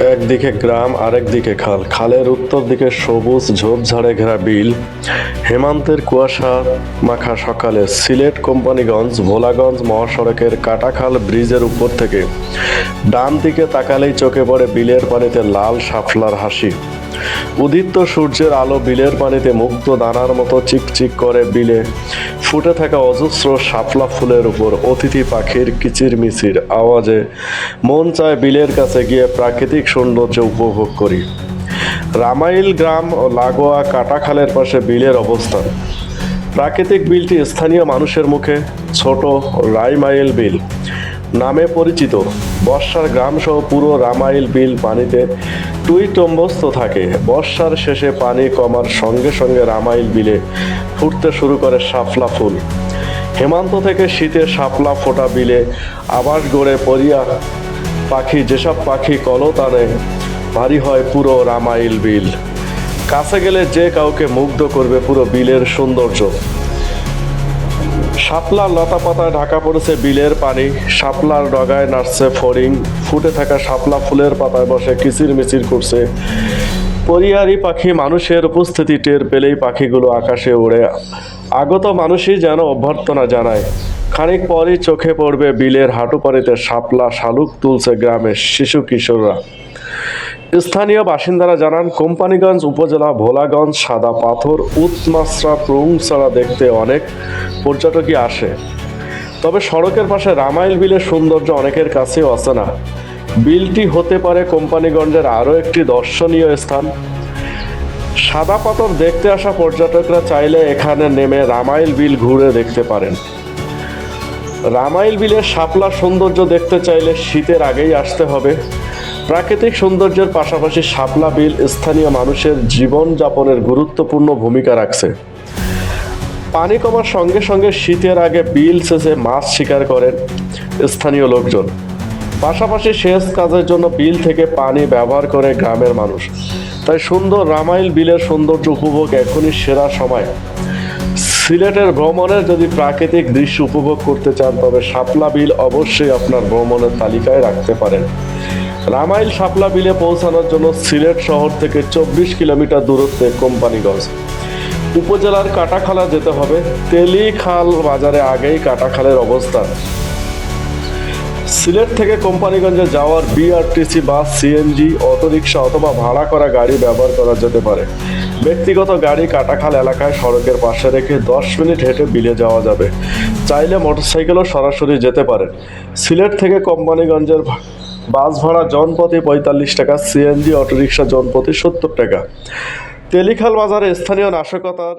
একদিকে গ্রাম আরেক দিকে খাল। খালের উত্তর দিকে সবুজ ঝোপঝাড়ে ঘেরা বিল। হেমান্তের কুয়াশা মাখা সকালে সিলেট কোম্পানিগঞ্জ, ভোলাগঞ্জ মহাসড়কের কাটাখাল ব্রিজের উপর থেকে। ডান দিকে তাকালেই চোখে পড়ে বিলের পানিতে লাল শাপলার হাসি। উদিত সূর্যের আলো বিলের পানিতে মুক্ত দানার মতো চিকচিক করে বিলে। ফুটে থাকা অজস্র শাপলা ফুলের উপর অতিথি পাখির কিচিরমিচির আওয়াজে মন চায় বিলের কাছে গিয়ে প্রাকৃতিক সৌন্দর্য উপভোগ করি। রামাইল গ্রাম ও লাগোয়া কাটাখালের পাশে বিলের অবস্থান। প্রাকৃতিক বিলটি স্থানীয় মানুষের মুখে ছোট রাইমাইল বিল নামে পরিচিত। বর্ষার গ্রামসহ পুরো রামাইল বিল পানিতে টুইটম্বস্ত থাকে। বর্ষার শেষে পানি কমার সঙ্গে সঙ্গে রামাইল বিলে ফুটতে শুরু করে শাপলা ফুল। হেমান্ত থেকে শীতে শাপলা ফোটা বিলে আবাস গড়ে পরিয়া পাখি, যেসব পাখি কলতানে, ভারী হয় পুরো রামাইল বিল। কাছে গেলে যে কাউকে মুগ্ধ করবে পুরো বিলের সৌন্দর্য। শাপলার লতা পাতায় ঢাকা পড়েছে বিলের পানি, শাপলার ডগায় নাচছে ফড়িং, ফুটে থাকা শাপলা ফুলের পাতায় বসে কিচির মিচির করছে পরিয়ারি পাখি মানুষের উপস্থিতি টের পেলেই পাখিগুলো আকাশে উড়ে। আগত মানুষই যেন অভ্যর্থনা জানায়। খানিক পরই চোখে পড়বে বিলের হাঁটুপাড়িতে শাপলা শালুক তুলছে গ্রামের শিশু কিশোররা। স্থানীয় বাসিন্দারা জানান, কোম্পানিগঞ্জ উপজেলা ভোলাগঞ্জ সাদা পাথর উৎমাশ্রা প্রুংসারা দেখতে অনেক পর্যটকই আসে। তবে সড়কের পাশে রামাইল বিলের সৌন্দর্য অনেকের কাছেও অচেনা বিলটি হতে পারে কোম্পানিগঞ্জের আরও একটি দর্শনীয় স্থান। সাদা পাথর দেখতে আসা পর্যটকরা চাইলে এখানে নেমে রামাইল বিল ঘুরে দেখতে পারেন। রামাইল বিলের শাপলা সৌন্দর্য দেখতে চাইলে শীতের আগেই আসতে হবে। প্রাকৃতিক সৌন্দর্যের পাশাপাশি শাপলা বিল স্থানীয় মানুষের জীবনযাপনের গুরুত্বপূর্ণ ভূমিকা রাখছে। পানি কমার সঙ্গে সঙ্গে শীতের আগে বিল সেচে মাছ শিকার করেন স্থানীয় লোকজন। পাশাপাশি সেচ কাজের জন্য বিল থেকে পানি ব্যবহার করে গ্রামের মানুষ। তাই সুন্দর রামাইল বিলের সৌন্দর্য উপভোগ এখনই সেরা সময়। সিলেটের ভ্রমণের যদি প্রাকৃতিক দৃশ্য উপভোগ করতে চান, তবে শাপলা বিল অবশ্যই আপনার ভ্রমণের তালিকায় রাখতে পারেন। রামাইল শাপলা বিলে পৌঁছানোর জন্য সিলেট শহর থেকে চব্বিশ কিলোমিটার দূরত্বে কোম্পানিগঞ্জ। উপজেলার কাটাখালা যেতে হবে। তেলিখাল বাজারে আগেই কাটাখালের অবস্থান। সিলেট থেকে কোম্পানিগঞ্জে যাওয়ার বিআরটিসি বাস, সিএনজি, অটোরিকশা অথবা ভাড়া করা গাড়ি ব্যবহার করা যেতে পারে। ব্যক্তিগত গাড়ি কাটাখাল এলাকায় সড়কের পাশে রেখে দশ মিনিট হেঁটে বিলে যাওয়া যাবে। চাইলে মোটরসাইকেলও সরাসরি যেতে পারে। সিলেট থেকে কোম্পানিগঞ্জের বাস ভাড়া জনপ্রতি পঁয়তাল্লিশ টাকা, সিএনজি, অটোরিকশা জনপ্রতি সত্তর টাকা। তেলিখাল বাজারে স্থানীয় নাশকতার